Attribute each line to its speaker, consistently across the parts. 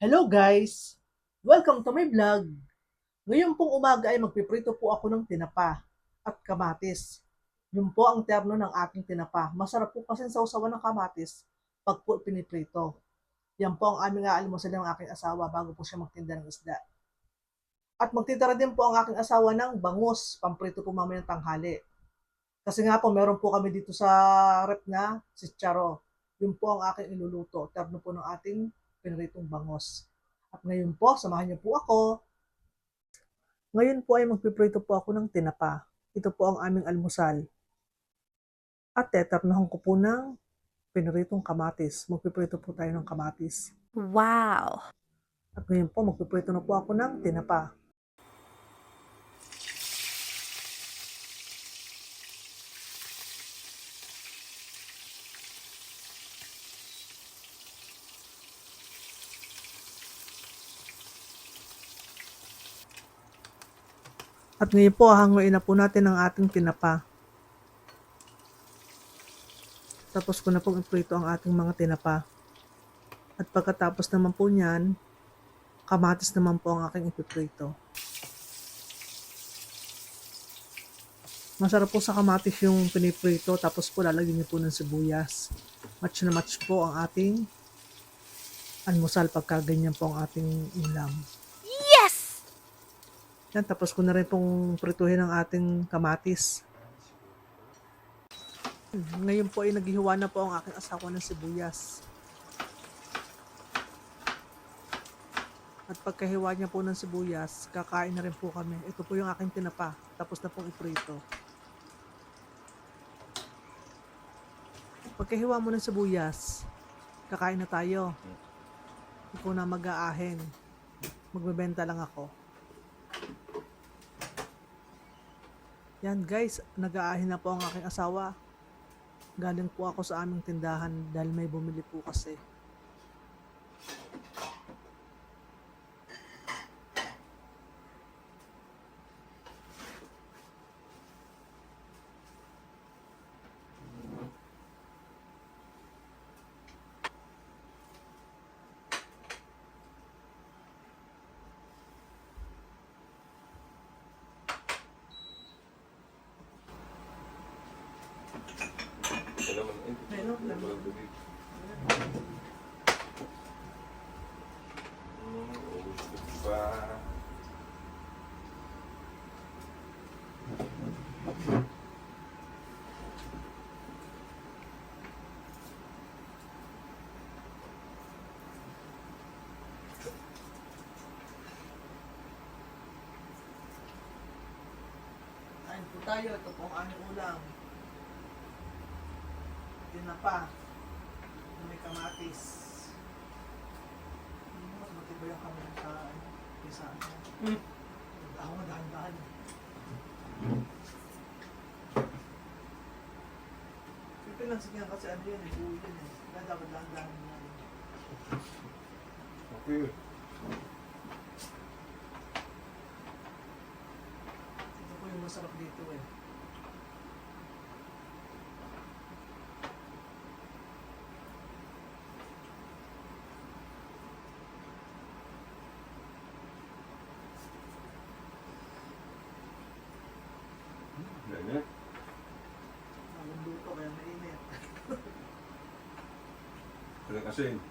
Speaker 1: Hello guys! Welcome to my vlog. Ngayon pong umaga ay magpiprito po ako ng tinapa at kamatis. Yun po ang terno ng aking tinapa. Masarap po kasi sa usawan ng kamatis pag po piniprito. Yan po ang aming aalmusal ng aking asawa bago po siya magtinda ng isda. At magtitira din po ang aking asawa ng bangus, pamprito po mamaya ng tanghali. Kasi nga po, meron po kami dito sa rep na si Charo. Yun po ang aking iluluto. Terno po ng ating pinritong bangos. At ngayon po, samahan niyo po ako. Ngayon po ay magpiprito po ako ng tinapa. Ito po ang aming almusal. At tetarnahan ko po ng pinritong kamatis. Magpiprito po tayo ng kamatis.
Speaker 2: Wow.
Speaker 1: At ngayon po, magpiprito na po ako ng tinapa. At ngayon po, hanguin na po natin ang ating tinapa. Tapos ko na pong iprito ang ating mga tinapa. At pagkatapos naman po niyan, kamatis naman po ang aking ipiprito. Masarap po sa kamatis yung piniprito tapos po lalagyan niyo po ng sibuyas. Match na match po ang ating almusal pagka ganyan po ang ating ulam. Yan, tapos ko na rin pong prituhin ang ating kamatis. Ngayon po ay naghihiwa na po ang aking asawa ng sibuyas. At pagkahiwa niya po ng sibuyas, kakain na rin po kami. Ito po yung aking tinapa. Tapos na pong iprito. Pagkahiwa mo ng sibuyas, kakain na tayo. Ikaw na mag-aahen. Magbebenta lang ako. Yan guys, nag-aahin na po ang aking asawa. Galing po ako sa aming tindahan dahil may bumili po kasi. Meron, meron. Kain po tayo. Ito po ang aming ulam. Tinapa. May kamatis. Mas matibay ang kamay sa kaysa ano.
Speaker 2: Mm.
Speaker 1: Ako dahan-dahan. Pipinansig yan kasi ano yan eh, buo yun eh. Kaya dapat dahan-dahan mo yan.
Speaker 3: Okay.
Speaker 1: Ito po yung masarap dito eh.
Speaker 3: Ganyan.
Speaker 1: Ang luto kaya mainit.
Speaker 3: Kaya kasi,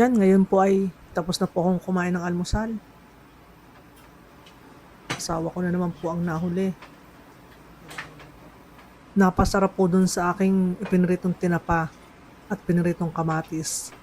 Speaker 1: Yan, ngayon po ay tapos na po akong kumain ng almusal. Asawa ko na naman po ang nahuli. Napasarap po dun sa aking ipinritong tinapa. at piniritong kamatis.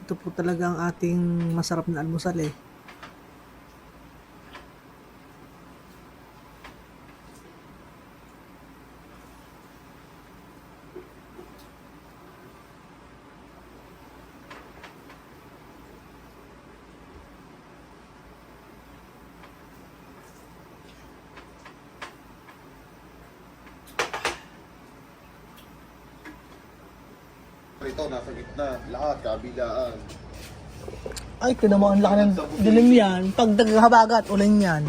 Speaker 1: Ito po talaga ang ating masarap na almusal eh.
Speaker 4: Ito, nasa gitna. Lahat, kabilaan.
Speaker 1: Ay, ang laki ng dilim yan. Pag naghabagat, ulan yan.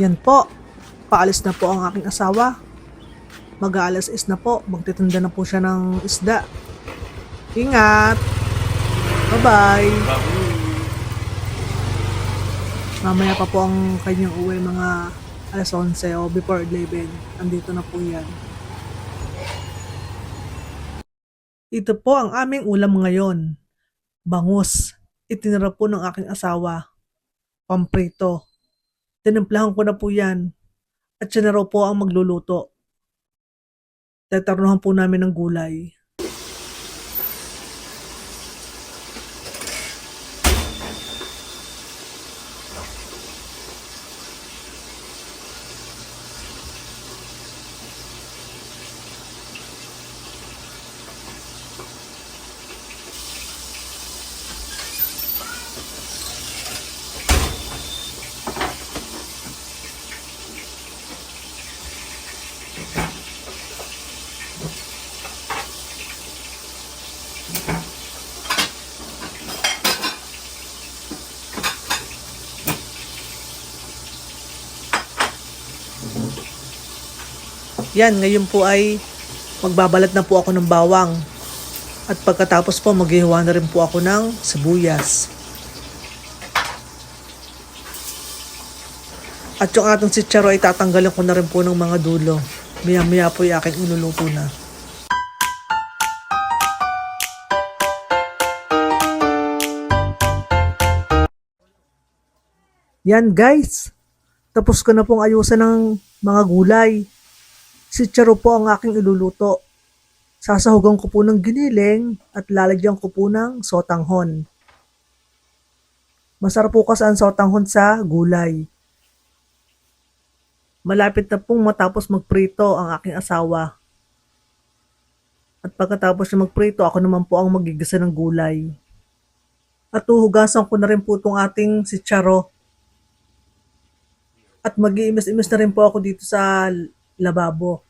Speaker 1: Yan po. Paalis na po ang aking asawa. Mag-aalas is na po. Magtitinda na po siya ng isda. Ingat! Bye-bye! Mamaya pa po ang kanyang uwi mga alas 11 o before 11. Andito na po yan. Ito po ang aming ulam ngayon. Bangus. Itinira po ng aking asawa. Pamprito. Tinimplahan ko na po yan. At siya na raw po ang magluluto. Tatarnuhan po namin ng gulay. Yan, ngayon po ay magbabalat na po ako ng bawang. At pagkatapos po, maghihiwa na rin po ako ng sibuyas. At yung ating sitsaro ay tatanggalin ko na rin po ng mga dulo. Maya-maya po yung aking iluluto na. Yan guys, tapos ko na pong ayusan ng mga gulay. Si Charo po ang aking iluluto. Sasahugan ko po ng giniling at lalagyan ko po ng sotanghon. Masarap po kasi ang sotanghon sa gulay. Malapit na pong matapos magprito ang aking asawa. At pagkatapos niya magprito, ako naman po ang magigisa ng gulay. At uhugasan ko na rin po itong ating si Charo. At mag-iimis-imis na rin po ako dito sa lababo.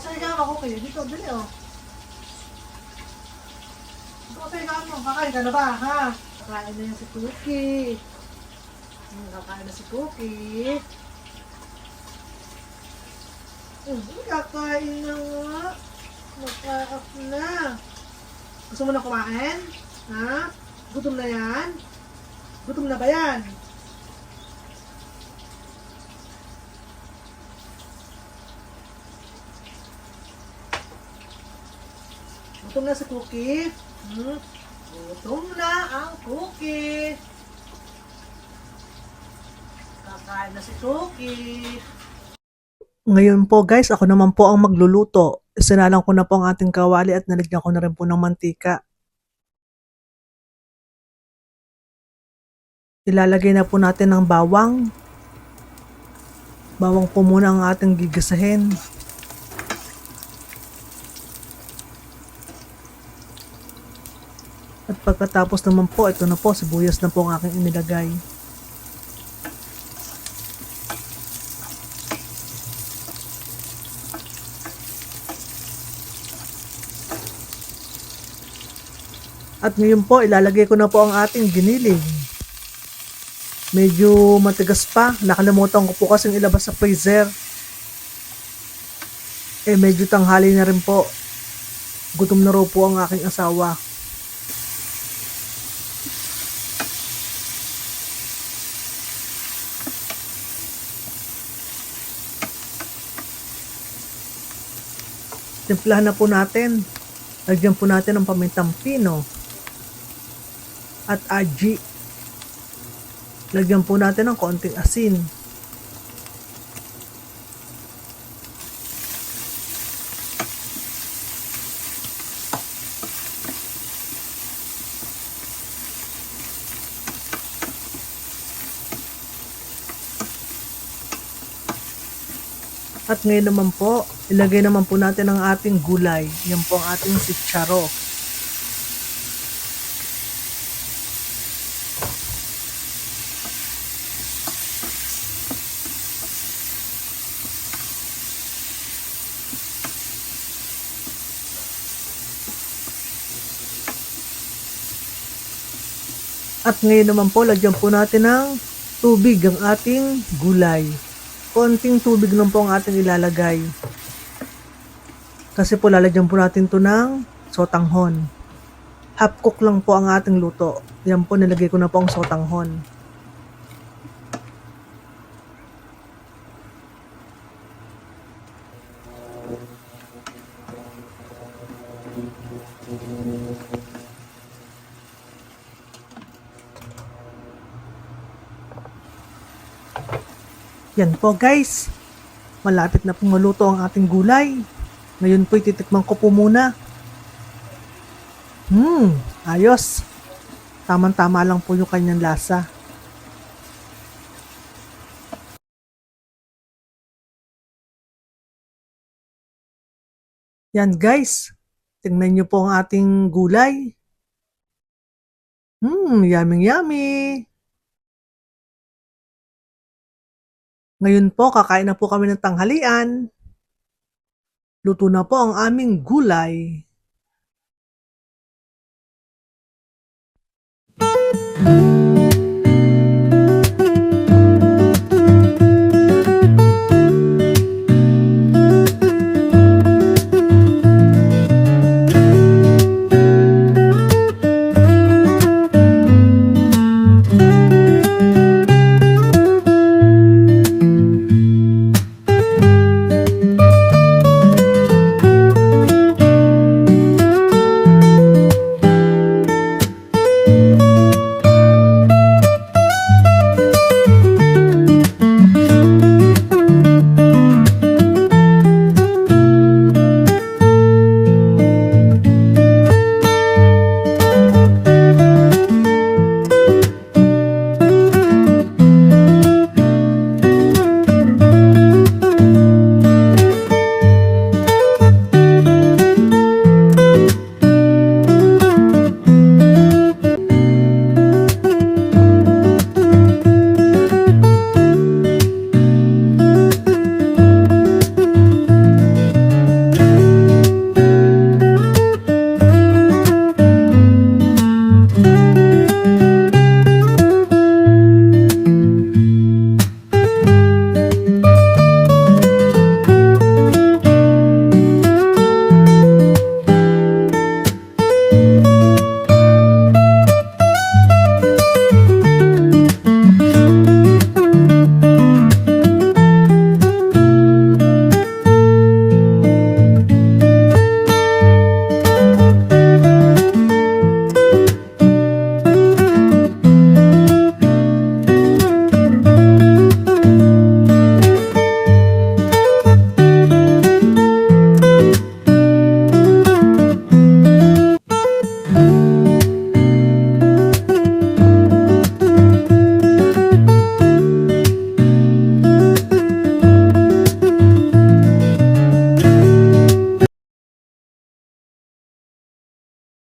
Speaker 1: Sa higaan ako kayo. Dito, dali oh. Sa higaan mo. Kakain ka na ba, ha? Kakain na yan si Cookie. Hmm, Kakain na si Cookie. Hmm, kakain na nga. Nakaak na. Gusto mo na kumain? Ha? Gutom na yan? Gutom na ba yan? Gutom na si Cookie. Hmm? Gutom na ang Cookie. Kakain na si Cookie. Ngayon po guys, ako naman po ang magluluto. Sinalang ko na po ang ating kawali at nalagyan ko na rin po ng mantika. Ilalagay na po natin ng bawang. Bawang po muna ang ating gigisahin. Pagkatapos naman po, ito na po, sibuyas na po ang aking inilagay. At ngayon po, ilalagay ko na po ang ating giniling. Medyo matigas pa. Nakalimutan ko po kasing ilabas sa freezer. Eh medyo tanghali na rin po. Gutom na raw po ang aking asawa. Timplahan na po natin. Lagyan po natin ng pamintang pino at aji. Lagyan po natin ng konting asin. At ngayon naman po, ilagay naman po natin ang ating gulay. Yan po ang ating sitsaro. At ngayon naman po, lagyan po natin ng tubig ang ating gulay. Konting tubig lang po ang ating ilalagay. Kasi po lalagyan po natin to ng sotanghon. Half cook lang po ang ating luto. Yan po, nilagay ko na po ang sotanghon. Yan po guys. Malapit na pong maluto ang ating gulay. Ngayon po titikman ko po muna. Hmm, ayos. Tamang-tama lang po yung kanyang lasa. Yan guys. Tingnan nyo po ang ating gulay. Hmm, yummy yummy. Ngayon po, kakain na po kami ng tanghalian. Luto na po ang aming gulay.